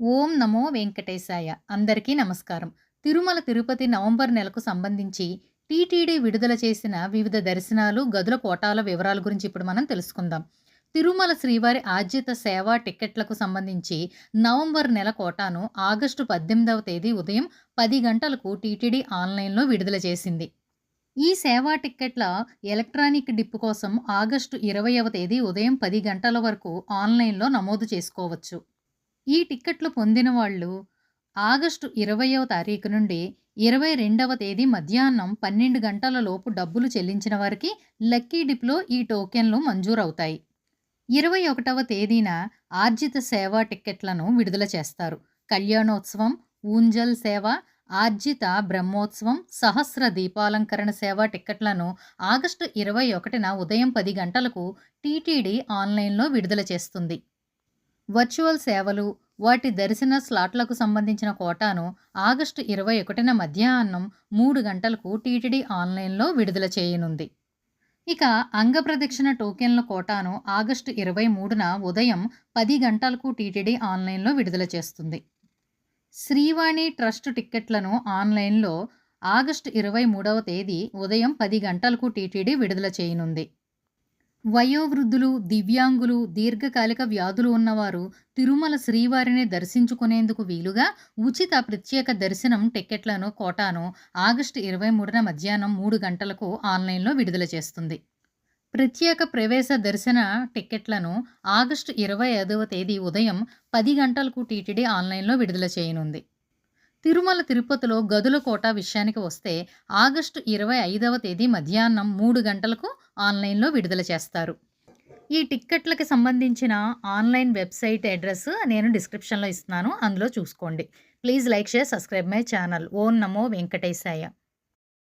ఓం నమో వెంకటేశాయ. అందరికీ నమస్కారం. తిరుమల తిరుపతి నవంబర్ నెలకు సంబంధించి టీటీడీ విడుదల చేసిన వివిధ దర్శనాలు గదుల కోటాల వివరాల గురించి ఇప్పుడు మనం తెలుసుకుందాం. తిరుమల శ్రీవారి ఆర్జిత సేవా టిక్కెట్లకు సంబంధించి నవంబర్ నెల కోటాను ఆగస్టు పద్దెనిమిదవ తేదీ ఉదయం పది గంటలకు టీటీడీ ఆన్లైన్లో విడుదల చేసింది. ఈ సేవా టిక్కెట్ల ఎలక్ట్రానిక్ డిప్ కోసం ఆగస్టు ఇరవైవ తేదీ ఉదయం పది గంటల వరకు ఆన్లైన్లో నమోదు చేసుకోవచ్చు. ఈ టిక్కెట్లు పొందిన వాళ్ళు ఆగస్టు ఇరవయవ తారీఖు నుండి ఇరవై రెండవ తేదీ మధ్యాహ్నం పన్నెండు గంటల లోపు డబ్బులు చెల్లించిన వారికి లక్కీ డిప్లో ఈ టోకెన్లు మంజూరవుతాయి. ఇరవై ఒకటవ తేదీన ఆర్జిత సేవా టిక్కెట్లను విడుదల చేస్తారు. కళ్యాణోత్సవం ఊంజల్ సేవ ఆర్జిత బ్రహ్మోత్సవం సహస్ర దీపాలంకరణ సేవ టిక్కెట్లను ఆగస్టు ఇరవై ఒకటిన ఉదయం పది గంటలకు టీటీడీ ఆన్లైన్లో విడుదల చేస్తుంది. వర్చువల్ సేవలు వాటి దర్శన స్లాట్లకు సంబంధించిన కోటాను ఆగస్టు ఇరవై ఒకటిన మధ్యాహ్నం మూడు గంటలకు టీటీడీ ఆన్లైన్లో విడుదల చేయనుంది. ఇక అంగప్రదక్షిణ టోకెన్ల కోటాను ఆగస్టు ఇరవై మూడున ఉదయం పది గంటలకు టీటీడీ ఆన్లైన్లో విడుదల చేస్తుంది. శ్రీవాణి ట్రస్ట్ టిక్కెట్లను ఆన్లైన్లో ఆగస్టు ఇరవై మూడవ తేదీ ఉదయం పది గంటలకు టీటీడీ విడుదల చేయనుంది. వయోవృద్ధులు దివ్యాంగులు దీర్ఘకాలిక వ్యాధులు ఉన్నవారు తిరుమల శ్రీవారిని దర్శించుకునేందుకు వీలుగా ఉచిత ప్రత్యేక దర్శనం టికెట్లను కోటాను ఆగస్టు ఇరవై మూడున మధ్యాహ్నం మూడు గంటలకు ఆన్లైన్లో విడుదల చేస్తుంది. ప్రత్యేక ప్రవేశ దర్శన టిక్కెట్లను ఆగస్టు ఇరవై ఐదవ తేదీ ఉదయం పది గంటలకు టీటీడీ ఆన్లైన్లో విడుదల చేయనుంది. తిరుమల తిరుపతిలో గదుల కోట విషయానికి వస్తే ఆగస్టు ఇరవై ఐదవ తేదీ మధ్యాహ్నం మూడు గంటలకు ఆన్లైన్లో విడుదల చేస్తారు. ఈ టిక్కెట్లకి సంబంధించిన ఆన్లైన్ వెబ్సైట్ అడ్రస్ నేను డిస్క్రిప్షన్లో ఇస్తున్నాను అందులో చూసుకోండి. Please like share subscribe my channel. ఓం నమో వెంకటేశాయ.